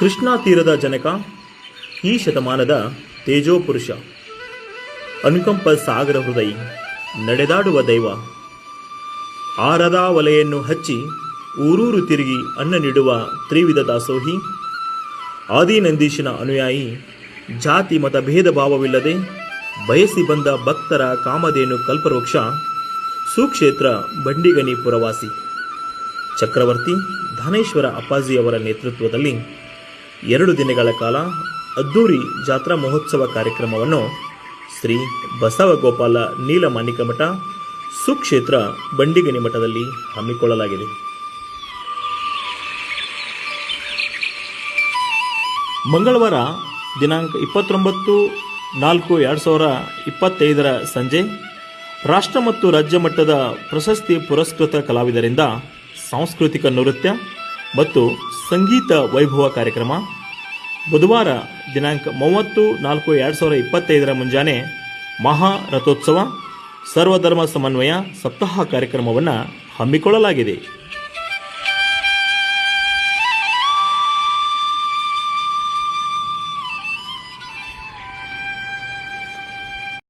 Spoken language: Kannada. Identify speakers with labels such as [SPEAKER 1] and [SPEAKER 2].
[SPEAKER 1] ಕೃಷ್ಣಾ ತೀರದ ಜನಕ, ಈ ಶತಮಾನದ ತೇಜೋಪುರುಷ ಅನುಕಂಪ ಸಾಗರ ಹೃದಯ, ನಡೆದಾಡುವ ದೈವ. ಆರದಾ ಒಲೆಯನ್ನು ಹಚ್ಚಿ ಊರೂರು ತಿರುಗಿ ಅನ್ನ ನೀಡುವ ತ್ರಿವಿಧ ದಾಸೋಹಿ. ಆದಿನಂದೀಶನ ಅನುಯಾಯಿ, ಜಾತಿ ಮತ ಭೇದ ಭಾವವಿಲ್ಲದೆ ಬಯಸಿ ಬಂದ ಭಕ್ತರ ಕಾಮಧೇನು ಕಲ್ಪವೃಕ್ಷ, ಸುಕ್ಷೇತ್ರ ಬಂಡಿಗನಿ ಪುರವಾಸಿ ಚಕ್ರವರ್ತಿ ಧನೇಶ್ವರ ಅಪ್ಪಾಜಿಯವರ ನೇತೃತ್ವದಲ್ಲಿ ಎರಡು ದಿನಗಳ ಕಾಲ ಅದ್ದೂರಿ ಜಾತ್ರಾ ಮಹೋತ್ಸವ ಕಾರ್ಯಕ್ರಮವನ್ನು ಶ್ರೀ ಬಸವಗೋಪಾಲ ನೀಲಮಾಣಿಕ ಮಠ ಸುಕ್ಷೇತ್ರ ಬಂಡಿಗನಿ ಮಠದಲ್ಲಿ ಹಮ್ಮಿಕೊಳ್ಳಲಾಗಿದೆ. ಮಂಗಳವಾರ ದಿನಾಂಕ ಇಪ್ಪತ್ತೊಂಬತ್ತು ನಾಲ್ಕು ಎರಡು ಸಾವಿರ ಇಪ್ಪತ್ತೈದರ ಸಂಜೆ ರಾಷ್ಟ್ರ ಮತ್ತು ರಾಜ್ಯ ಮಟ್ಟದ ಪ್ರಶಸ್ತಿ ಪುರಸ್ಕೃತ ಕಲಾವಿದರಿಂದ ಸಾಂಸ್ಕೃತಿಕ ನೃತ್ಯ ಮತ್ತು ಸಂಗೀತ ವೈಭವ ಕಾರ್ಯಕ್ರಮ. ಬುಧವಾರ ದಿನಾಂಕ ಮೂವತ್ತು ನಾಲ್ಕು ಎರಡು ಸಾವಿರದ ಇಪ್ಪತ್ತೈದರ ಮುಂಜಾನೆ ಮಹಾ ರಥೋತ್ಸವ, ಸರ್ವಧರ್ಮ ಸಮನ್ವಯ ಸಪ್ತಾಹ ಕಾರ್ಯಕ್ರಮವನ್ನು ಹಮ್ಮಿಕೊಳ್ಳಲಾಗಿದೆ.